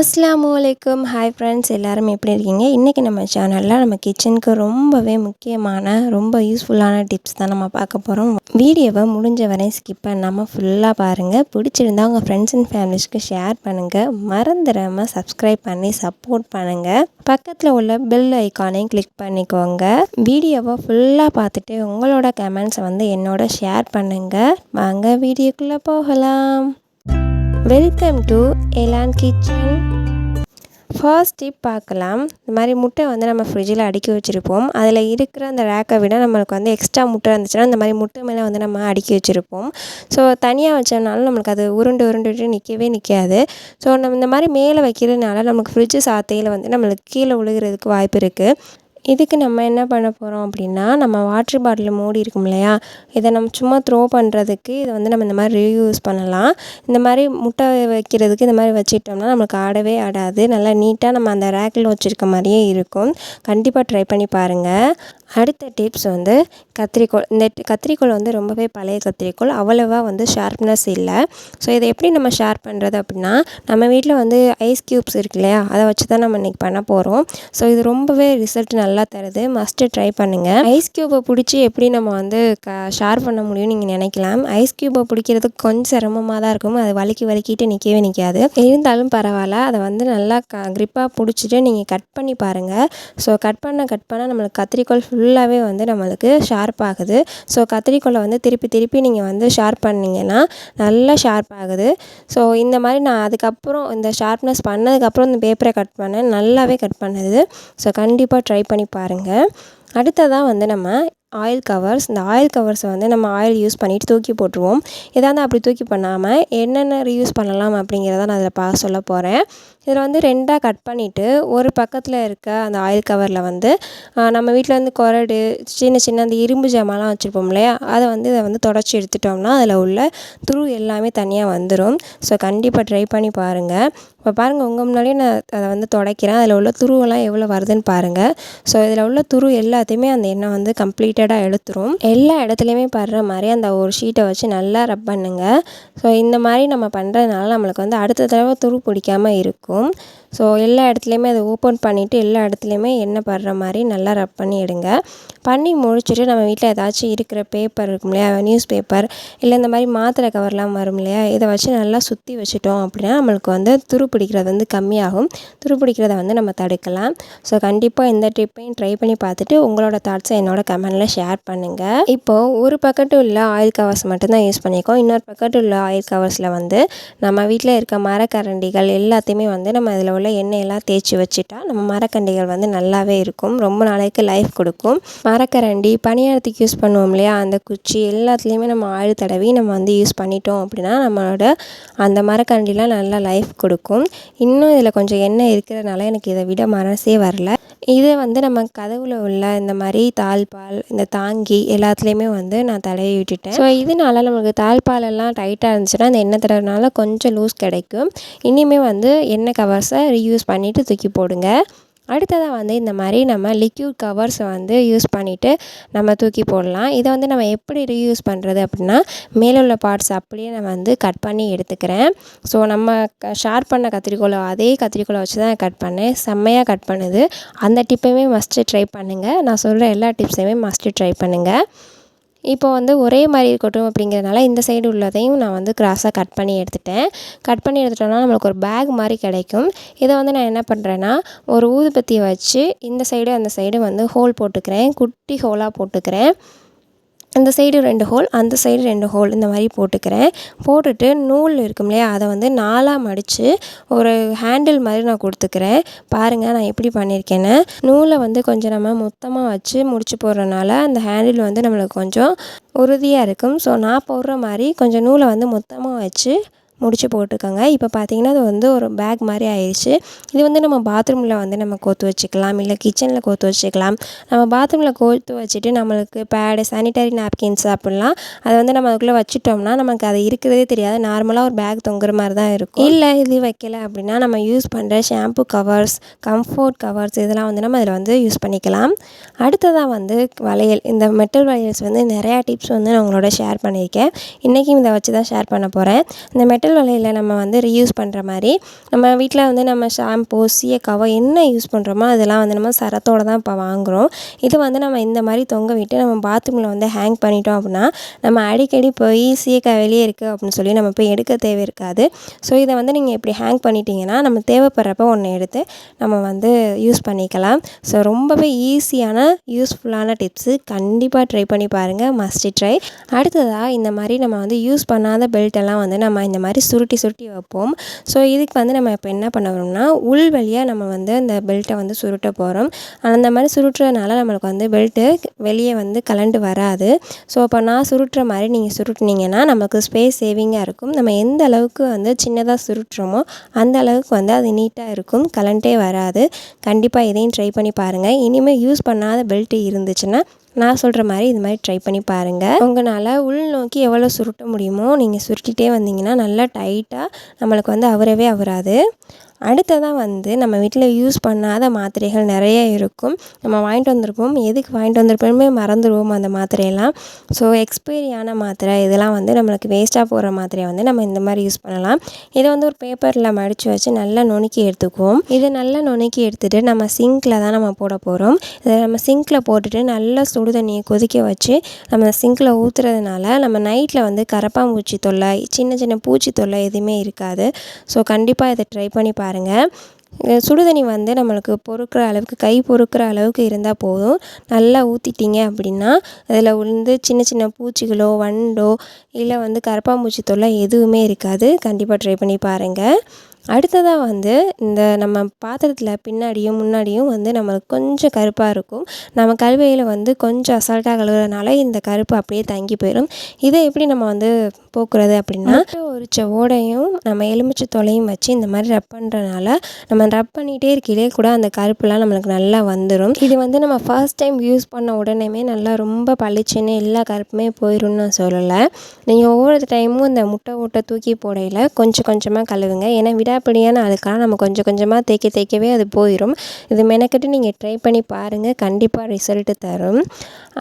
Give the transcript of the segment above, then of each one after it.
அஸ்லாம் அலைக்கும் hi friends எல்லாரும் எப்படி இருக்கீங்க? இன்றைக்கி நம்ம சேனலில் நம்ம கிச்சனுக்கு ரொம்பவே முக்கியமான ரொம்ப யூஸ்ஃபுல்லான டிப்ஸ் தான் நம்ம பார்க்க போகிறோம் வீடியோவை முடிஞ்ச வரையும் ஸ்கிப் பண்ணாமல் ஃபுல்லாக பாருங்கள் பிடிச்சிருந்தா உங்கள் ஃப்ரெண்ட்ஸ் அண்ட் ஃபேமிலிஸ்க்கு ஷேர் பண்ணுங்கள் மறந்துடாமல் சப்ஸ்கிரைப் பண்ணி சப்போர்ட் பண்ணுங்கள் பக்கத்தில் உள்ள பெல் ஐக்கானையும் கிளிக் பண்ணிக்கோங்க. வீடியோவை ஃபுல்லாக பார்த்துட்டு உங்களோட கமெண்ட்ஸை வந்து என்னோட ஷேர் பண்ணுங்கள் வாங்க வீடியோக்குள்ளே போகலாம். Welcome to Elan kitchen first tip பார்க்கலாம். இந்த மாதிரி முட்டை வந்து நம்ம ஃப்ரிட்ஜில் அடுக்கி வச்சுருப்போம். அதில் இருக்கிற அந்த ரேக்கை விட நம்மளுக்கு வந்து எக்ஸ்ட்ரா முட்டை இருந்துச்சுன்னா இந்த மாதிரி முட்டை மேலே வந்து நம்ம அடுக்கி வச்சுருப்போம். ஸோ தனியாக வச்சதுனால நம்மளுக்கு அது உருண்டு உருண்டுட்டு நிற்கவே நிற்காது ஸோ நம்ம இந்த மாதிரி மேலே வைக்கிறதுனால நமக்கு ஃப்ரிட்ஜு சாத்தையில் வந்து நம்மளுக்கு கீழே விழுகிறதுக்கு வாய்ப்பு இருக்குது இதுக்கு நம்ம என்ன பண்ண போகிறோம் அப்படின்னா நம்ம வாட்ரு பாட்டில் மூடி இருக்கும் இல்லையா? இதை நம்ம சும்மா த்ரோ பண்ணுறதுக்கு இதை வந்து நம்ம இந்த மாதிரி ரீயூஸ் பண்ணலாம். இந்த மாதிரி முட்டை வைக்கிறதுக்கு இந்த மாதிரி வச்சுட்டோம்னா நம்மளுக்கு ஆடவே ஆடாது. நல்லா நீட்டாக நம்ம அந்த ரேக்கில் வச்சுருக்க மாதிரியே இருக்கும். கண்டிப்பாக ட்ரை பண்ணி பாருங்கள் அடுத்த டிப்ஸ் வந்து கத்திரிக்கோல் இந்த கத்திரிக்கோல் வந்து ரொம்பவே பழைய கத்திரிக்கோல் அவ்வளோவா வந்து ஷார்ப்னஸ் இல்லை. ஸோ இதை எப்படி நம்ம ஷேர் பண்ணுறது அப்படின்னா நம்ம வீட்டில் வந்து ஐஸ் க்யூப்ஸ் இருக்கு இல்லையா? அதை வச்சு தான் நம்ம இன்றைக்கி பண்ண போகிறோம் ஸோ இது ரொம்பவே ரிசல்ட் நல்லா தருது. மஸ்ட்டு ட்ரை பண்ணுங்கள் ஐஸ் க்யூப்பை பிடிச்சி எப்படி நம்ம வந்து க ஷேர் பண்ண முடியும்னு நீங்கள் நினைக்கலாம். ஐஸ் க்யூப்பை பிடிக்கிறதுக்கு கொஞ்சம் சிரமமாக தான் இருக்கும். அது வலிக்கி வலிக்கிட்டு நிற்கவே நிற்காது இருந்தாலும் பரவாயில்ல. அதை வந்து நல்லா க க்ரிப்பாக பிடிச்சிட்டு நீங்கள் கட் பண்ணி பாருங்கள் ஸோ கட் பண்ண கட் பண்ணால் நம்மளுக்கு கத்திரிக்கோல் ஃபுல்லாகவே வந்து நம்மளுக்கு ஷார்ப் ஆகுது. ஸோ கத்திரிக்கோலை வந்து திருப்பி திருப்பி நீங்கள் வந்து ஷார்ப் பண்ணிங்கன்னா நல்லா ஷார்ப் ஆகுது. ஸோ இந்த மாதிரி நான் அதுக்கப்புறம் இந்த ஷார்ப்னஸ் பண்ணதுக்கப்புறம் இந்த பேப்பரை கட் பண்ணேன். நல்லாவே கட் பண்ணுது. ஸோ கண்டிப்பாக ட்ரை பண்ணி பாருங்கள் அடுத்ததாக வந்து நம்ம ஆயில் கவர்ஸ் இந்த ஆயில் கவர்ஸை வந்து நம்ம ஆயில் யூஸ் பண்ணிவிட்டு தூக்கி போட்டுருவோம். இதாக அப்படி தூக்கி பண்ணாமல் என்னென்ன ரீயூஸ் பண்ணலாம் அப்படிங்கிறத நான் அதில் பார்க்க சொல்ல போகிறேன் இதில் வந்து ரெண்டாக கட் பண்ணிவிட்டு ஒரு பக்கத்தில் இருக்க அந்த ஆயில் கவரில் வந்து நம்ம வீட்டில் வந்து குரடு சின்ன சின்ன அந்த இரும்பு ஜாமான்லாம் வச்சுருப்போம் இல்லையா? அதை வந்து இதை வந்து தொடச்சி எடுத்துட்டோம்னா அதில் உள்ள துரு எல்லாமே தனியாக வந்துடும் ஸோ கண்டிப்பாக ட்ரை பண்ணி பாருங்கள் இப்போ பாருங்கள் உங்கள் முன்னாடியே நான் அதை வந்து துடைக்கிறேன். அதில் உள்ள துருவெல்லாம் எவ்வளோ வருதுன்னு பாருங்கள் ஸோ இதில் உள்ள துரு எல்லாத்தையுமே அந்த எண்ணெய் வந்து கம்ப்ளீட் கம்ப்ளீட்டடாக எடுத்துரும். எல்லா இடத்துலையுமே படுற மாதிரி அந்த ஒரு ஷீட்டை வச்சு நல்லா ரப் பண்ணுங்கள் ஸோ இந்த மாதிரி நம்ம பண்ணுறதுனால நம்மளுக்கு வந்து அடுத்த தடவை துரு பிடிக்காமல் இருக்கும். ஸோ எல்லா இடத்துலையுமே அதை ஓப்பன் பண்ணிவிட்டு எல்லா இடத்துலையுமே எண்ணெய் படுற மாதிரி நல்லா ரப் பண்ணி எடுங்க. பண்ணி முடிச்சுட்டு நம்ம வீட்டில் ஏதாச்சும் இருக்கிற பேப்பர் இருக்கும் இல்லையா? நியூஸ் பேப்பர் இல்லை இந்த மாதிரி மாத்திரை கவர்லாம் வரும் இல்லையா? இதை வச்சு நல்லா சுற்றி வச்சுட்டோம் அப்படின்னா நம்மளுக்கு வந்து துரு பிடிக்கிறது வந்து கம்மியாகும். துரு பிடிக்கிறத வந்து நம்ம தடுக்கலாம். ஸோ கண்டிப்பாக இந்த ட்ரிப்பையும் ட்ரை பண்ணி பார்த்துட்டு உங்களோட தாட்ஸை என்னோட கமெண்டில் ஷேர் பண்ணுங்கள் இப்போது ஒரு பக்கெட்டு உள்ள ஆயில் கவர்ஸ் மட்டும்தான் யூஸ் பண்ணியிருக்கோம் இன்னொரு பக்கெட்டு உள்ள ஆயில் கவர்ஸில் வந்து நம்ம வீட்டில் இருக்க மரக்கரண்டிகள் எல்லாத்தையுமே வந்து நம்ம இதில் உள்ள எண்ணெயெல்லாம் தேய்ச்சி வச்சுட்டா நம்ம மரக்கண்டிகள் வந்து நல்லாவே இருக்கும். ரொம்ப நாளைக்கு லைஃப் கொடுக்கும். மரக்கரண்டி பணியாரத்துக்கு யூஸ் பண்ணுவோம் இல்லையா? அந்த குச்சி எல்லாத்துலேயுமே நம்ம ஆயில் தடவி நம்ம வந்து யூஸ் பண்ணிட்டோம் அப்படின்னா நம்மளோட அந்த மரக்கரண்டிலாம் நல்லா லைஃப் கொடுக்கும். இன்னும் இதில் கொஞ்சம் எண்ணெய் இருக்கிறதுனால எனக்கு இதை விட மனசே வரல. இதை வந்து நம்ம கதவுல உள்ள இந்த மாதிரி தாழ்பால் இந்த தாங்கி எல்லாத்துலேயுமே வந்து நான் தலையை விட்டுட்டேன் ஸோ இதனால நம்மளுக்கு தாழ்பால் எல்லாம் டைட்டாக இருந்துச்சுன்னா அந்த எண்ணெய் தடவினால கொஞ்சம் லூஸ் கிடைக்கும். இனிமேல் வந்து எண்ணெய் கவர்ஸை ரீயூஸ் பண்ணிவிட்டு தூக்கி போடுங்க. அடுத்ததாக வந்து இந்த மாதிரி நம்ம லிக்யூட் கவர்ஸை வந்து யூஸ் பண்ணிவிட்டு நம்ம தூக்கி போடலாம். இதை வந்து நம்ம எப்படி ரீயூஸ் பண்ணுறது அப்படின்னா மேலே உள்ள பார்ட்ஸ் அப்படியே நான் வந்து கட் பண்ணி எடுத்துக்கிறேன். ஸோ நம்ம க ஷார்ப் பண்ண கத்திரிக்கோலை அதே கத்திரிக்கோலை வச்சு தான் கட் பண்ணேன். செம்மையாக கட் பண்ணுது. அந்த டிப்பையுமே மஸ்ட்டு ட்ரை பண்ணுங்கள் நான் சொல்கிற எல்லா டிப்ஸையுமே மஸ்ட்டு ட்ரை பண்ணுங்கள் இப்போ வந்து ஒரே மாதிரி இருக்கட்டும் அப்படிங்கிறதுனால இந்த சைடு உள்ளதையும் நான் வந்து கிராஸாக கட் பண்ணி எடுத்துட்டேன். கட் பண்ணி எடுத்துட்டோம்னா நம்மளுக்கு ஒரு பேக் மாதிரி கிடைக்கும். இதை வந்து நான் என்ன பண்ணுறேன்னா ஒரு ஊதுபத்தியை வச்சு இந்த சைடு அந்த சைடு வந்து ஹோல் போட்டுக்கிறேன். குட்டி ஹோலாக போட்டுக்கிறேன். இந்த சைடு ரெண்டு ஹோல் அந்த சைடு ரெண்டு ஹோல் இந்த மாதிரி போட்டுக்கிறேன். போட்டுட்டு நூல் இருக்கும் இல்லையா அதை வந்து நாலாக மடித்து ஒரு ஹேண்டில் மாதிரி நான் கொடுத்துக்கிறேன். பாருங்கள் நான் எப்படி பண்ணியிருக்கேன்னு. நூலை வந்து கொஞ்சம் நம்ம மொத்தமாக வச்சு முடிச்சு போடுறனால அந்த ஹேண்டில் வந்து நம்மளுக்கு கொஞ்சம் உறுதியாக இருக்கும். ஸோ நான் போடுற மாதிரி கொஞ்சம் நூலை வந்து மொத்தமாக வச்சு முடிச்சு போட்டிருக்காங்க இப்போ பார்த்தீங்கன்னா அது வந்து ஒரு பேக் மாதிரி ஆயிடுச்சு இது வந்து நம்ம பாத்ரூமில் வந்து நம்ம கோத்து வச்சுக்கலாம். இல்லை கிச்சனில் கோத்து வச்சுக்கலாம். நம்ம பாத்ரூமில் கோத்து வச்சுட்டு நம்மளுக்கு பேடு சானிடரி நாப்கின்ஸ் அப்படிலாம் அதை வந்து நம்ம அதுக்குள்ளே வச்சுட்டோம்னா நமக்கு அது இருக்கிறதே தெரியாது. நார்மலாக ஒரு பேக் தொங்குற மாதிரி தான் இருக்கும். இல்லை இது வைக்கல அப்படின்னா நம்ம யூஸ் பண்ணுற ஷாம்பு கவர்ஸ் கம்ஃபோர்ட் கவர்ஸ் இதெல்லாம் வந்து நம்ம அதில் வந்து யூஸ் பண்ணிக்கலாம். அடுத்ததாக வந்து வளையல். இந்த மெட்டல் வளையல்ஸ் வந்து நிறையா டிப்ஸ் வந்து நான் உங்களோட ஷேர் பண்ணியிருக்கேன். இன்றைக்கும் இதை வச்சு தான் ஷேர் பண்ண போகிறேன் இந்த மெட்டல் முதல் வலையில் நம்ம வந்து ரீயூஸ் பண்ணுற மாதிரி நம்ம வீட்டில் வந்து நம்ம ஷாம்பூ சீயக்காவோ என்ன யூஸ் பண்ணுறோமோ அதெல்லாம் வந்து நம்ம சரத்தோடு தான் இப்போ வாங்குகிறோம் இது வந்து நம்ம இந்த மாதிரி தொங்க விட்டு நம்ம பாத்ரூமில் வந்து ஹேங் பண்ணிட்டோம் அப்படின்னா நம்ம அடிக்கடி போய் சீயக்காய் வெளியே இருக்குது அப்படின்னு சொல்லி நம்ம போய் எடுக்க தேவை இருக்காது. ஸோ இதை வந்து நீங்கள் இப்படி ஹேங் பண்ணிட்டீங்கன்னா நம்ம தேவைப்படுறப்ப ஒன்று எடுத்து நம்ம வந்து யூஸ் பண்ணிக்கலாம். ஸோ ரொம்பவே ஈஸியான யூஸ்ஃபுல்லான டிப்ஸு கண்டிப்பாக ட்ரை பண்ணி பாருங்கள் மஸ்ட் ட்ரை அடுத்ததாக இந்த மாதிரி நம்ம வந்து யூஸ் பண்ணாத பெல்ட்டெல்லாம் வந்து நம்ம இந்த மாதிரி சுருட்டி சுருட்டி வைப்போம். ஸோ இதுக்கு வந்து நம்ம இப்போ என்ன பண்ணுறோம்னா உள் வழியாக நம்ம வந்து அந்த பெல்ட்டை வந்து சுருட்ட போகிறோம் அந்த மாதிரி சுருட்டுறதுனால நம்மளுக்கு வந்து பெல்ட்டு வெளியே வந்து கலண்டு வராது. ஸோ இப்போ நான் சுருட்டுற மாதிரி நீங்கள் சுருட்டினீங்கன்னா நமக்கு ஸ்பேஸ் சேவிங்காக இருக்கும். நம்ம எந்த அளவுக்கு வந்து சின்னதாக சுருட்டுறோமோ அந்த அளவுக்கு வந்து அது நீட்டாக இருக்கும். கலண்டே வராது. கண்டிப்பாக இதையும் ட்ரை பண்ணி பாருங்கள் இனிமேல் யூஸ் பண்ணாத பெல்ட் இருந்துச்சுன்னா நான் சொல்கிற மாதிரி இது மாதிரி ட்ரை பண்ணி பாருங்கள் உங்களால் உள் நோக்கி எவ்வளோ சுருட்ட முடியுமோ நீங்கள் சுருட்டிகிட்டே வந்தீங்கன்னா நல்லா டைட்டாக நம்மளுக்கு வந்து அவரவே அவராது. அடுத்ததாக வந்து நம்ம வீட்டில் யூஸ் பண்ணாத மாத்திரைகள் நிறைய இருக்கும். நம்ம வாங்கிட்டு வந்திருப்போம். எதுக்கு வாங்கிட்டு வந்திருப்போமே மறந்துடுவோம் அந்த மாத்திரையெல்லாம். ஸோ எக்ஸ்பைரியான மாத்திரை இதெல்லாம் வந்து நம்மளுக்கு வேஸ்ட்டாக போகிற மாத்திரையை வந்து நம்ம இந்த மாதிரி யூஸ் பண்ணலாம். இதை வந்து ஒரு பேப்பரில் மடித்து வச்சு நல்லா நுணுக்கி எடுத்துக்குவோம். இதை நல்லா நுணுக்கி எடுத்துகிட்டு நம்ம சிங்கில் தான் நம்ம போட போகிறோம் இதை நம்ம சிங்கில் போட்டுட்டு நல்லா சுடு தண்ணியை கொதிக்க வச்சு நம்ம சிங்கில் ஊற்றுறதுனால நம்ம நைட்டில் வந்து கரப்பாம்பூச்சி தொல்லை சின்ன சின்ன பூச்சி தொல்லை எதுவுமே இருக்காது. ஸோ கண்டிப்பாக இதை ட்ரை பண்ணி பாருங்கள் பாருங்கள் சுடுதண்ணி வந்து நம்மளுக்கு பொறுக்கிற அளவுக்கு கை பொறுக்கிற அளவுக்கு இருந்தால் போதும். நல்லா ஊற்றிட்டிங்க அப்படின்னா அதில் உளுந்து சின்ன சின்ன பூச்சிகளோ வண்டோ இல்லை வந்து கரப்பாம்பூச்சி தொல்லை எதுவுமே இருக்காது. கண்டிப்பாக ட்ரை பண்ணி பாருங்கள் அடுத்ததாக வந்து இந்த நம்ம பாத்திரத்தில் பின்னாடியும் முன்னாடியும் வந்து நம்மளுக்கு கொஞ்சம் கருப்பாக இருக்கும். நம்ம கழுவையில் வந்து கொஞ்சம் அசால்ட்டாக கழுவுறதுனால இந்த கருப்பு அப்படியே தங்கி போயிடும் இதை எப்படி நம்ம வந்து போக்குறது அப்படின்னா ஒரு ஓடையும் நம்ம எலுமிச்சை தொலையும் வச்சு இந்த மாதிரி ரப் பண்ணுறனால நம்ம ரப் பண்ணிகிட்டே இருக்கையிலே கூட அந்த கருப்புலாம் நம்மளுக்கு நல்லா வந்துடும் இது வந்து நம்ம ஃபர்ஸ்ட் டைம் யூஸ் பண்ண உடனேமே நல்லா ரொம்ப பளிச்சுன்னு எல்லா கருப்புமே போயிடும்னு நான் சொல்லலை. நீங்கள் ஒவ்வொரு டைமும் இந்த முட்டை ஓட்டை தூக்கி போடையில் கொஞ்சம் கொஞ்சமாக கழுவுங்க. ஏன்னா விட விடாப்பிடியான அதுக்காக நம்ம கொஞ்சம் கொஞ்சமாக தேய்க்க தேய்க்கவே அது போயிடும் இது மெனக்கெட்டு நீங்கள் ட்ரை பண்ணி பாருங்கள் கண்டிப்பாக ரிசல்ட்டு தரும்.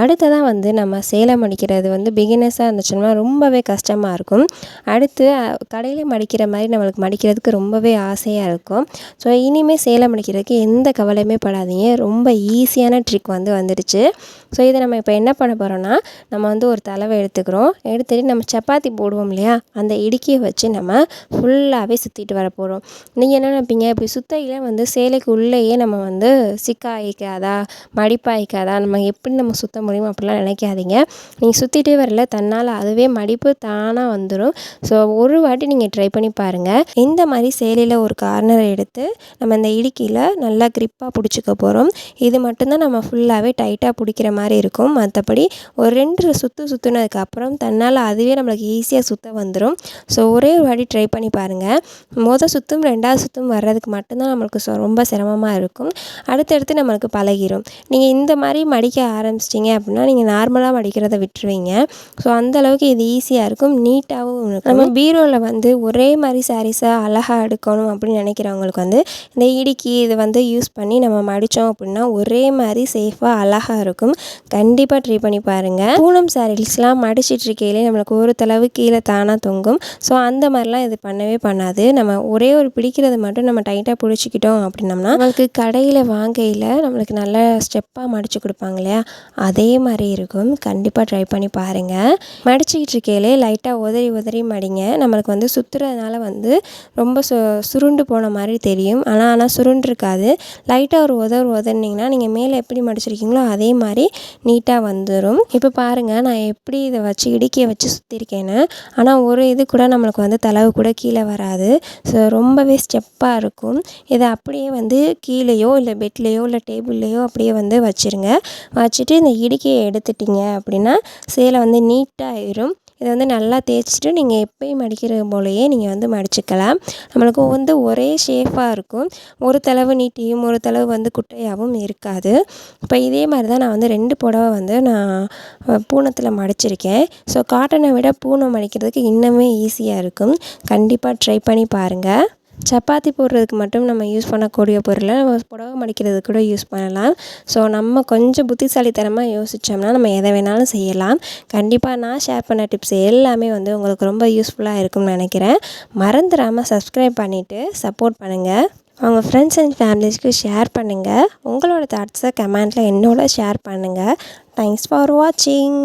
அடுத்ததாக வந்து நம்ம சேலம் அடிக்கிறது வந்து பிகினர்ஸாக இருந்துச்சுன்னா ரொம்பவே கஷ்டமாக இருக்கும். அடுத்து கடையில் மடிக்கிற மாதிரி நம்மளுக்கு மடிக்கிறதுக்கு ரொம்பவே ஆசையாக இருக்கும். ஸோ இனிமேல் சேலம் அடிக்கிறதுக்கு எந்த கவலையுமே படாதீங்க. ரொம்ப ஈஸியான ட்ரிக் வந்து வந்துடுச்சு. ஸோ இதை நம்ம இப்போ என்ன பண்ண போகிறோம்னா நம்ம வந்து ஒரு தலவை எடுத்துக்கிறோம். எடுத்துகிட்டு நம்ம சப்பாத்தி போடுவோம் இல்லையா? அந்த இடுக்கியை வச்சு நம்ம ஃபுல்லாகவே சுற்றிட்டு வர போகிறோம் நீங்கள் என்ன நினைப்பீங்க? இப்படி சுத்தையில் வந்து சேலைக்கு உள்ளேயே நம்ம வந்து சிக்காயிக்காதா மடிப்பாயிக்காதா நம்ம எப்படி நம்ம சுற்ற முடியும் அப்படிலாம் நினைக்காதீங்க. நீங்கள் சுற்றிட்டே வரல தன்னால் அதுவே மடிப்பு தானாக வந்துடும் ஸோ ஒரு வாட்டி நீங்கள் ட்ரை பண்ணி பாருங்கள் இந்த மாதிரி சேலையில் ஒரு கார்னரை எடுத்து நம்ம இந்த இடுக்கியில் நல்லா க்ரிப்பாக பிடிச்சிக்க போகிறோம் இது மட்டும்தான் நம்ம ஃபுல்லாகவே டைட்டாக பிடிக்கிற மாதிரி இருக்கும். மற்றபடி ஒரு ரெண்டு சுற்று சுற்றுனதுக்கப்புறம் தன்னால் அதுவே நம்மளுக்கு ஈஸியாக சுற்ற வந்துடும் ஸோ ஒரே ஒரு வாட்டி ட்ரை பண்ணி பாருங்கள் மொதல் சுற்றும் ரெண்டாவது சுற்றும் வர்றதுக்கு மட்டும்தான் நம்மளுக்கு ரொம்ப சிரமமாக இருக்கும். அடுத்தடுத்து நம்மளுக்கு பழகிரும். நீங்கள் இந்த மாதிரி மடிக்க ஆரம்பிச்சிட்டிங்க அப்படின்னா நீங்கள் நார்மலாக மடிக்கிறத விட்டுருவீங்க. ஸோ அந்தளவுக்கு இது ஈஸியாக இருக்கும். நீட்டாகவும் இருக்கும். நம்ம பீரோவில் வந்து ஒரே மாதிரி சாரீஸை அழகாக எடுக்கணும் அப்படின்னு நினைக்கிறவங்களுக்கு வந்து இந்த இடுக்கி இது வந்து யூஸ் பண்ணி நம்ம மடித்தோம் அப்படின்னா ஒரே மாதிரி சேஃபாக அழகாக இருக்கும். கண்டிப்பாக ட்ரை பண்ணி பாருங்கள் பூனம் சாரீஸ்லாம் மடிச்சிட்டு இருக்கையிலே நம்மளுக்கு ஒரு தளவு கீழே தானாக தொங்கும். ஸோ அந்த மாதிரிலாம் இது பண்ணவே பண்ணாது. நம்ம ஒரே ஒரு பிடிக்கிறது மட்டும் நம்ம டைட்டாக பிடிச்சிக்கிட்டோம் அப்படின்னம்னா நம்மளுக்கு கடையில் வாங்கையில் நம்மளுக்கு நல்ல ஸ்டெப்பாக மடித்து கொடுப்பாங்க இல்லையா? அதே மாதிரி இருக்கும். கண்டிப்பாக ட்ரை பண்ணி பாருங்கள் மடிச்சிக்கிட்டு இருக்கையிலே லைட்டாக உதறி உதறி மடிங்க. நம்மளுக்கு வந்து சுற்றுறதுனால வந்து ரொம்ப சு சுருண்டு போன மாதிரி தெரியும். ஆனால் ஆனால் சுருண்டிருக்காது லைட்டாக ஒரு உதறு உதறினீங்கன்னா நீங்கள் மேலே எப்படி மடிச்சிருக்கீங்களோ அதே மாதிரி நீட்டாக வந்துடும் இப்போ பாருங்கள் நான் எப்படி இதை வச்சு இடுக்கியை வச்சு சுற்றிருக்கேன்னு ஆனால் ஒரு இது கூட நம்மளுக்கு வந்து தளவு கூட கீழே வராது. ஸோ ரொம்பவே ஸ்டெப்பாக இருக்கும். இதை அப்படியே வந்து கீழேயோ இல்லை பெட்லேயோ இல்லை டேபிள்லேயோ அப்படியே வந்து வச்சுருங்க. வச்சுட்டு இந்த இடுக்கியை எடுத்துட்டிங்க அப்படின்னா சேலை வந்து நீட்டாக ஆயிரும் இதை வந்து நல்லா தேய்ச்சிட்டு நீங்கள் எப்பயும் மடிக்கிறது போலயே நீங்கள் வந்து மடிச்சுக்கலாம். நம்மளுக்கு வந்து ஒரே ஷேஃபாக இருக்கும். ஒரு தளவு நீட்டியும் ஒரு தளவு வந்து குட்டையாகவும் இருக்காது. இப்போ இதே மாதிரி தான் நான் வந்து ரெண்டு புடவை வந்து நான் பூனத்தில் மடிச்சிருக்கேன். ஸோ காட்டனை விட பூனை மடிக்கிறதுக்கு இன்னுமே ஈஸியாக இருக்கும். கண்டிப்பாக ட்ரை பண்ணி பாருங்கள் சப்பாத்தி போடுறதுக்கு மட்டும் நம்ம யூஸ் பண்ணக்கூடிய பொருளை நம்ம புடவை மடிக்கிறதுக்கு கூட யூஸ் பண்ணலாம். ஸோ நம்ம கொஞ்சம் புத்திசாலித்தனமாக யோசித்தோம்னா நம்ம எதை வேணாலும் செய்யலாம். கண்டிப்பாக நான் ஷேர் பண்ண டிப்ஸ் எல்லாமே வந்து உங்களுக்கு ரொம்ப யூஸ்ஃபுல்லாக இருக்கும்னு நினைக்கிறேன். மறந்துடாமல் சப்ஸ்கிரைப் பண்ணிவிட்டு சப்போர்ட் பண்ணுங்கள் அவங்க ஃப்ரெண்ட்ஸ் அண்ட் ஃபேமிலிஸ்க்கு ஷேர் பண்ணுங்கள் உங்களோட தாட்ஸை கமெண்ட்டில் என்னோட ஷேர் பண்ணுங்கள் தேங்க்ஸ் ஃபார் வாட்சிங்